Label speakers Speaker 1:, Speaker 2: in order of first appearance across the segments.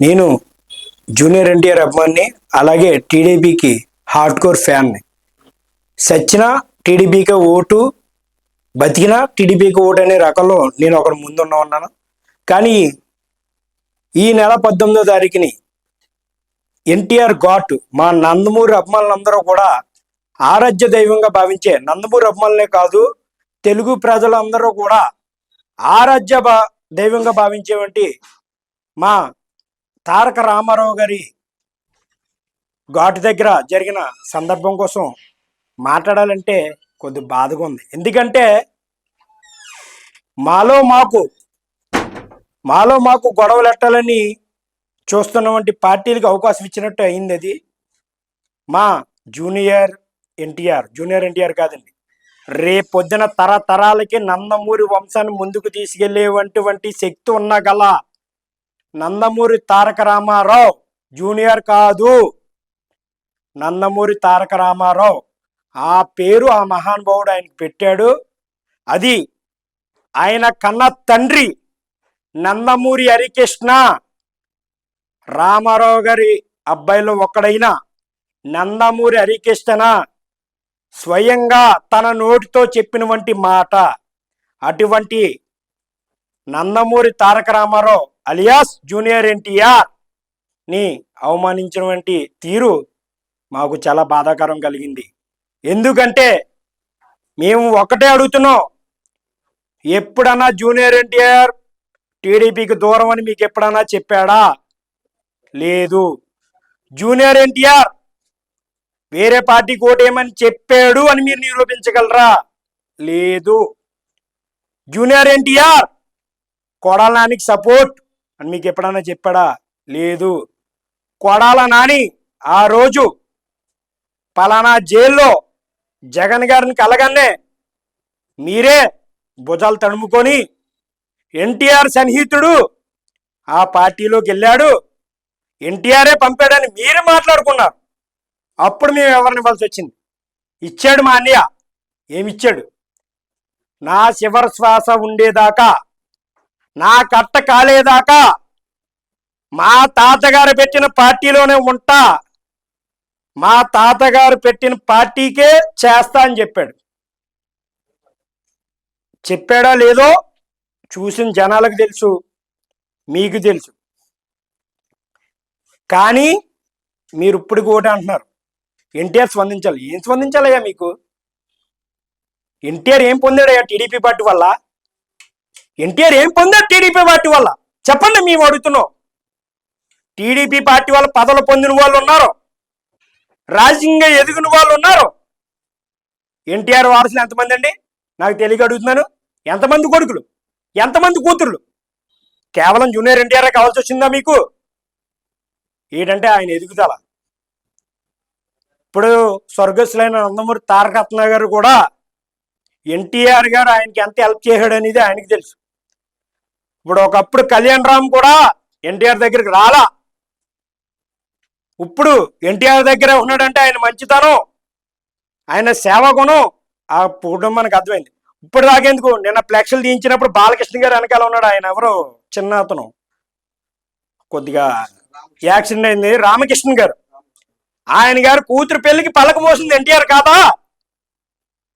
Speaker 1: నేను జూనియర్ ఎన్టీఆర్ అభిమాన్ని అలాగే టీడీపీకి హార్డ్ కోర్ ఫ్యాన్ని. సచ్చిన టీడీపీకి ఓటు బతికిన టీడీపీకి ఓటు అనే రకంలో నేను ఒకరు ముందున్న ఉన్నాను. కానీ ఈ నెల పద్దెనిమిదో తారీఖుని ఎన్టీఆర్ ఘాట్ మా నందమూరి అభిమానులందరూ కూడా ఆరాధ్య దైవంగా భావించే నందమూరి అభిమానులే కాదు తెలుగు ప్రజలందరూ కూడా ఆరాధ్య బా దైవంగా భావించేవంటి మా తారక రామారావు గారి ఘాటు దగ్గర జరిగిన సందర్భం కోసం మాట్లాడాలంటే కొద్ది బాధగా ఉంది. ఎందుకంటే మాలో మాకు మాలో మాకు గొడవలు చూస్తున్న చూస్తున్నటువంటి పార్టీలకు అవకాశం ఇచ్చినట్టు అయింది అది. మా జూనియర్ ఎన్టీఆర్ జూనియర్ ఎన్టీఆర్ కాదండి. రేపొద్దున తరతరాలకి నందమూరి వంశాన్ని ముందుకు తీసుకెళ్ళేటువంటి శక్తి ఉన్న గల నందమూరి తారక రామారావు జూనియర్ కాదు. నందమూరి తారక రామారావు. ఆ పేరు ఆ మహానుభావుడు ఆయనకు పెట్టాడు. అది ఆయన కన్న తండ్రి నందమూరి హరికృష్ణ. రామారావు గారి అబ్బాయిలో ఒక్కడైన నందమూరి హరికృష్ణ స్వయంగా తన నోటితో చెప్పినటువంటి మాట. అటువంటి నందమూరి తారక రామారావు అలియాస్ జూనియర్ ఎన్టీఆర్ని అవమానించినటువంటి తీరు మాకు చాలా బాధాకరం కలిగింది. ఎందుకంటే మేము ఒకటే అడుగుతున్నాం. ఎప్పుడన్నా జూనియర్ ఎన్టీఆర్ టీడీపీకి దూరం అని మీకు ఎప్పుడన్నా చెప్పాడా? లేదు. జూనియర్ ఎన్టీఆర్ వేరే పార్టీకి ఓటేయమని చెప్పాడు అని మీరు నిరూపించగలరా? లేదు. జూనియర్ ఎన్టీఆర్ కొడాలనానికి సపోర్ట్ అని మీకు ఎప్పుడన్నా చెప్పాడా? లేదు. కొడాల నాని ఆ రోజు పలానా జైల్లో జగన్ గారిని కలగానే మీరే భుజాలు తడుముకొని ఎన్టీఆర్ సన్నిహితుడు ఆ పార్టీలోకి వెళ్ళాడు. ఎన్టీఆరే పంపాడని మీరే మాట్లాడుకున్నారు. అప్పుడు మేము ఎవరిని ఇవ్వాల్సి వచ్చింది? ఇచ్చాడు మా అన్నయ్య. ఏమిచ్చాడు? నా శివర శ్వాస ఉండేదాకా నా కట్ట కాలేదాకా మా తాతగారు పెట్టిన పార్టీలోనే ఉంటా. మా తాతగారు పెట్టిన పార్టీకే చేస్తా అని చెప్పాడు. చెప్పాడా లేదో చూసిన జనాలకు తెలుసు మీకు తెలుసు. కానీ మీరు ఇప్పుడు కూడా అంటున్నారు ఎన్టీఆర్ స్పందించాలి. ఏం స్పందించాలయ్యా మీకు? ఎన్టీఆర్ ఏం పొందాడయ్యా టీడీపీ పార్టీ వల్ల? ఎన్టీఆర్ ఏం పొందారు టీడీపీ పార్టీ వల్ల? చెప్పండి మేము అడుగుతున్నాం. టీడీపీ పార్టీ వల్ల పదవులు పొందిన వాళ్ళు ఉన్నారు. రాజకీయంగా ఎదిగిన వాళ్ళు ఉన్నారు. ఎన్టీఆర్ వారసులు ఎంతమంది అండి? నాకు తెలియక అడుగుతున్నాను. ఎంతమంది కొడుకులు? ఎంతమంది కూతుర్లు? కేవలం జూనియర్ ఎన్టీఆర్ కావాల్సి వచ్చిందా మీకు? ఏంటంటే ఆయన ఎదుగుదల. ఇప్పుడు స్వర్గస్థులైన నందమూరి తారకరత్న గారు కూడా ఎన్టీఆర్ గారు ఆయనకి ఎంత హెల్ప్ చేశాడు అనేది ఆయనకి తెలుసు. ఇప్పుడు ఒకప్పుడు కళ్యాణ్ రామ్ కూడా ఎన్టీఆర్ దగ్గరికి రాలా. ఇప్పుడు ఎన్టీఆర్ దగ్గర ఉన్నాడంటే ఆయన మంచితనం ఆయన సేవ గుణం ఆ పుట్టడం మనకు అర్థమైంది. ఇప్పుడు దాకేందుకు నిన్న ఫ్లెక్స్లు తీయించినప్పుడు బాలకృష్ణ గారు వెనకాల ఉన్నాడు ఆయన ఎవరు? చిన్న అతను. కొద్దిగా యాక్సిడెంట్ అయింది రామకృష్ణ గారు. ఆయన గారు కూతురు పెళ్ళికి పలక మోసింది ఎన్టీఆర్ కాదా?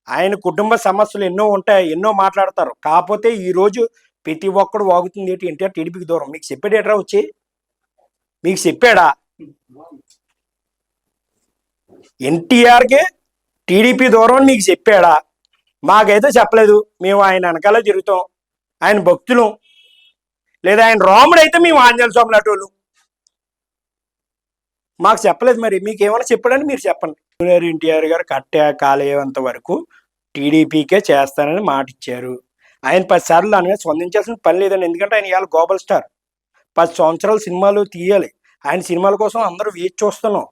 Speaker 1: ఆయన కుటుంబ సమస్యలు ఎన్నో ఉంటాయి ఎన్నో మాట్లాడతారు. కాకపోతే ఈరోజు ప్రతి ఒక్కడు వాగుతుంది ఏంటి ఎన్టీఆర్ టీడీపీకి దూరం. మీకు చెప్పాడు ఎట్రా వచ్చి? మీకు చెప్పాడా? ఎన్టీఆర్కి టీడీపీ దూరం అని నీకు చెప్పాడా? మాకైతే చెప్పలేదు. మేము ఆయన వెనకాల తిరుగుతాం. ఆయన భక్తులు. లేదా ఆయన రాముడు అయితే మేము ఆంజనేయ స్వామి నటులు మాకు చెప్పలేదు మరి. మీకు ఏమైనా చెప్పాడని మీరు చెప్పండి. జూనియర్ ఎన్టీఆర్ గారు కట్టే కాలేంత వరకు టీడీపీకే చేస్తానని మాట ఇచ్చారు ఆయన పది సార్లు దాని మీద స్పందించాల్సిన పని లేదండి. ఎందుకంటే ఆయన ఇవాళ గ్లోబల్ స్టార్. పది సంవత్సరాలు సినిమాలు తీయాలి. ఆయన సినిమాల కోసం అందరూ వేచి చూస్తున్నాం.